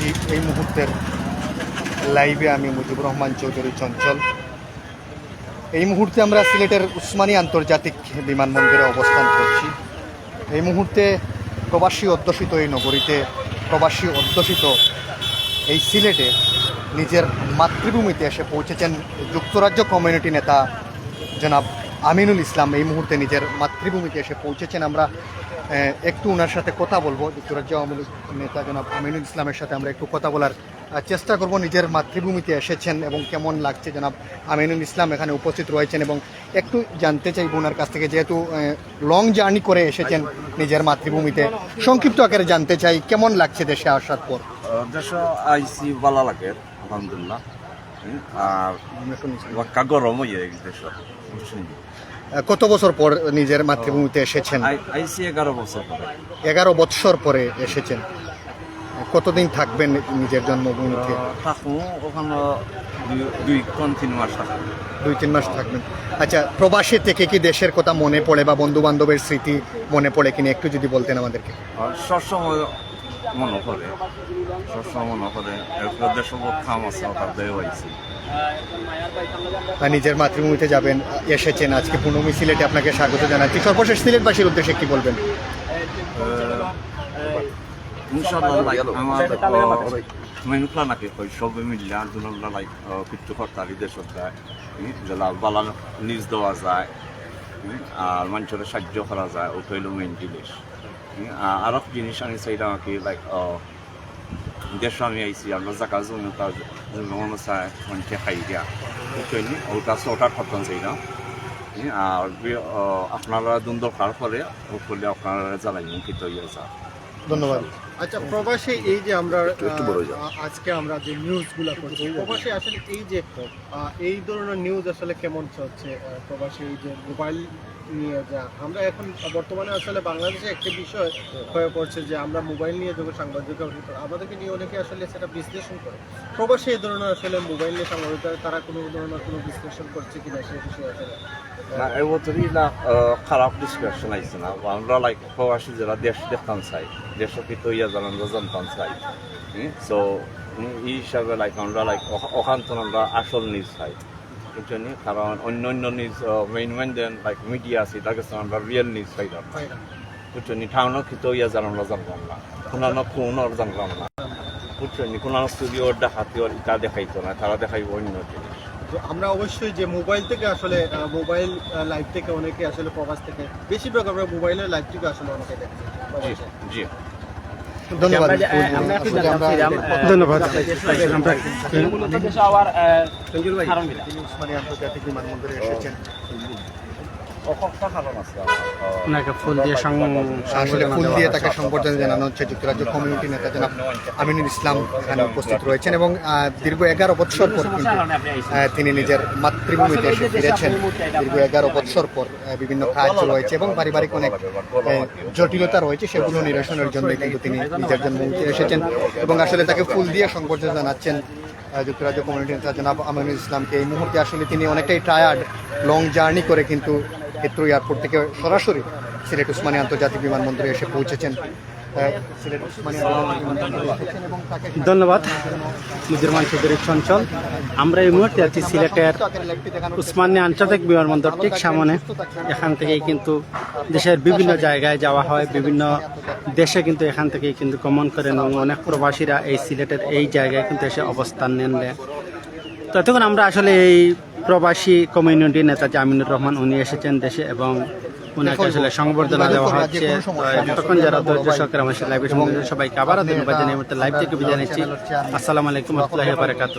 আছি এই মুহূর্তের লাইভে আমি মুজিবুর রহমান চৌধুরী চঞ্চল। এই মুহূর্তে আমরা সিলেটের উসমানী আন্তর্জাতিক বিমানবন্দরে অবস্থান করছি। এই মুহূর্তে প্রবাসী অধ্যুষিত এই নগরীতে প্রবাসী অধ্যুষিত এই সিলেটে নিজের মাতৃভূমিতে এসে পৌঁছেছেন যুক্তরাজ্য কমিউনিটি নেতা জনাব আমিনুল ইসলাম। এই মুহূর্তে নিজের মাতৃভূমিতে এসে পৌঁছেছেন আমরা একটু ওনার সাথে কথা বলব যুক্তরাজ্য আওয়ামী লীগ নেতা জনাব আমিনুল ইসলামের সাথে আমরা একটু কথা বলার চেষ্টা করব। নিজের মাতৃভূমিতে এসেছেন এবং কেমন লাগছে জনাব আমিনুল ইসলাম এখানে উপস্থিত রয়েছেন এবং একটু জানতে চাইব ওনার কাছ থেকে যেহেতু লং জার্নি করে এসেছেন নিজের মাতৃভূমিতে। সংক্ষিপ্ত আকারে জানতে চাই কেমন লাগছে দেশে আসার পর? দেশ আইসি ভালো লাগে আলহামদুলিল্লাহ। আর গরম হয়ে গেছে দেশ। কত বছর পর নিজের মাতৃভূমিতে এসেছেন? আইসি এগারো বছর এগারো বৎসর পরে এসেছেন। কতদিন থাকবেন নিজের জন্মভূমিতে? থাকুন ওখানে দুই- দুই তিন মাস দুই তিন মাস থাকবেন। আচ্ছা প্রবাসী থেকে কি দেশের কথা মনে পড়ে বা বন্ধু বান্ধবের স্মৃতি মনে পড়ে কিনা একটু যদি বলতেন আমাদেরকে। সবসময় মনে পড়ে সবসময় মনে পড়ে এরপর দেশ খাম আছে ওটার দেয় আর নিজের মাতৃভূমিতে যাবেন এসেছেন আজকে পূর্ণমী সিলেটে আপনাকে স্বাগত জানাচ্ছি। সর্বশেষ সিলেটবাসীর উদ্দেশ্যে কি বলবেন? ইনশাল্লাহ লাইক আমার মেনুকলা নাকি কই সবে মিললে আন্দোলনটা লাইক কিছু হরতালি দেশত যায় যেলা বালা নিউজ দেওয়া যায় আর মানুষের সাহায্য করা যায় ওটা হইল মেইন জিনিস হুম, আর আরও জিনিস আমি চাইলাম আর কি লাইক দেশ আমি আইসি আমরা জাকা জমি তার জমি খাই দিয়া। ওইটাই ওটা ওটার খতন চাইলাম আর আপনারা দুন দরকার ফলে ওপরে আপনারা জ্বালাই মুখিত ইয়ে যা। ধন্যবাদ। আচ্ছা প্রবাসে এই যে আমরা আজকে আমরা যে নিউজগুলো করছি প্রবাসে আসলে এই যে এই ধরনের নিউজ আসলে কেমন চলছে প্রবাসে এই যে মোবাইল নিয়ে যা আমরা এখন বর্তমানে আসলে বাংলাদেশে একটি বিষয় হয়ে পড়ছে যে আমরা মোবাইল নিয়ে যখন সাংবাদিকতা আমাদেরকে নিয়ে অনেকে আসলে সেটা বিশ্লেষণ করে। প্রবাসে এই ধরনের আসলে মোবাইল নিয়ে সাংবাদিকতা তারা কোনো ধরনের কোনো বিশ্লেষণ করছে কিনা সে বিষয়ে আসলে না এবছরই না খারাপ ডিসকাশন আইছে না। আমরা লাইক প্রবাসী যারা দেশ দেখতাম চাই দেশকে কিন্তু ইয়া জানান জানতাম চাই সো এই হিসাবে লাইক আমরা লাইক ওখান আমরা আসল নিউজ চাই। কিন্তু কারণ অন্য অন্য news main main then like media আছে তার কাছে আমরা রিয়েল নিউজ না বুঝছ নি টাউনও কিন্তু ইয়া জানান জানতাম না কোনানো কোন জানতাম না। বুঝছ নি কোনানো স্টুডিও দেখাতে ইটা দেখাইতো না তারা দেখাইব অন্য জিনিস। তো আমরা অবশ্যই যে মোবাইল থেকে আসলে মোবাইল লাইভ থেকে অনেকে আসলে প্রবাস থেকে বেশিরভাগ আমরা মোবাইলের লাইভ থেকে আসলে অনেকে দেখছি জি জি। ধন্যবাদ। ধন্যবাদ। আন্তর্জাতিক বিমানবন্দরে এসেছেন। ওনাকে ফুল দিয়ে আসলে ফুল দিয়ে তাকে সংবর্ধনা জানানো হচ্ছে যুক্তরাজ্য কমিউনিটি নেতা জনাব আমিনুল ইসলাম এখানে উপস্থিত রয়েছেন এবং দীর্ঘ এগারো বৎসর পর কিন্তু তিনি নিজের মাতৃভূমিতে এসে ফিরেছেন। দীর্ঘ এগারো বৎসর পর বিভিন্ন কাজ রয়েছে এবং পারিবারিক অনেক জটিলতা রয়েছে সেগুলো নিরসনের জন্য কিন্তু তিনি নিজের জন্য এসেছেন এবং আসলে তাকে ফুল দিয়ে সংবর্ধনা জানাচ্ছেন যুক্তরাজ্য কমিউনিটি নেতা জনাব আমিনুল ইসলামকে। এই মুহূর্তে আসলে তিনি অনেকটাই টায়ার্ড লং জার্নি করে কিন্তু হিত্রু এয়ারপোর্ট থেকে সরাসরি সিলেট উসমানী আন্তর্জাতিক বিমানবন্দরে এসে পৌঁছেছেন। ধন্যবাদ। মুজিরমান চৌধুরী চঞ্চল আমরা এই মুহূর্তে আছি সিলেটের উসমানী আন্তর্জাতিক বিমানবন্দর ঠিক সামনে। এখান থেকেই কিন্তু দেশের বিভিন্ন জায়গায় যাওয়া হয়, বিভিন্ন দেশে কিন্তু এখান থেকেই কিন্তু গমন করেন এবং অনেক প্রবাসীরা এই সিলেটের এই জায়গায় কিন্তু এসে অবস্থান নেন। তো এতক্ষণ আমরা আসলে এই প্রবাসী কমিউনিটি নেতা জামিনুর রহমান উনি এসেছেন দেশে এবং ওনাকে আসলে সংবর্ধনা দেওয়া হচ্ছে। তো এতক্ষণ যারা ধৈর্য সহকারে আমার লাইভে সম্বন্ধে সবাইকে আবারও ধন্যবাদ জানিয়ে মুহূর্তে লাইভ থেকে বিদায় নিচ্ছি। আসসালামু আলাইকুম রহমতুল্লাহি বারাকাতু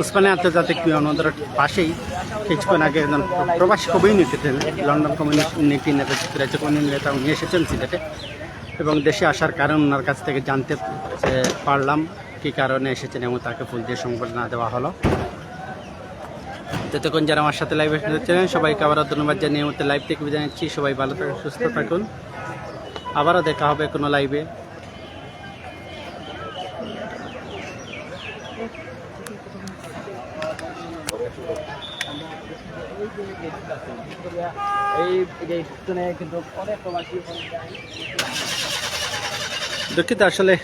উসমানী আন্তর্জাতিক বিমানবন্দরের পাশেই কিছুক্ষণ আগে একজন প্রবাসী কমিউনিটিতে লন্ডন কমিউনিটি নেতা যুক্তরাজ্য কমিউনিটি নেতা, উনি এসেছেন সিলেটে। এবং দেশে আসার কারণ ওনার কাছ থেকে জানতে পারলাম, কী কারণে এসেছেন এবং তাকে ফুল দিয়ে সংবর্ধনা দেওয়া হলো। ততক্ষণ যারা আমার সাথে লাইভে ছিলেন, সবাইকে আবারও ধন্যবাদ জানিয়ে মুহূর্তে লাইভ থেকে বিদায় নিচ্ছি। সবাই ভালো থাকুন, সুস্থ থাকুন। আবারও দেখা হবে কোনো লাইভে দুঃখিত আসলে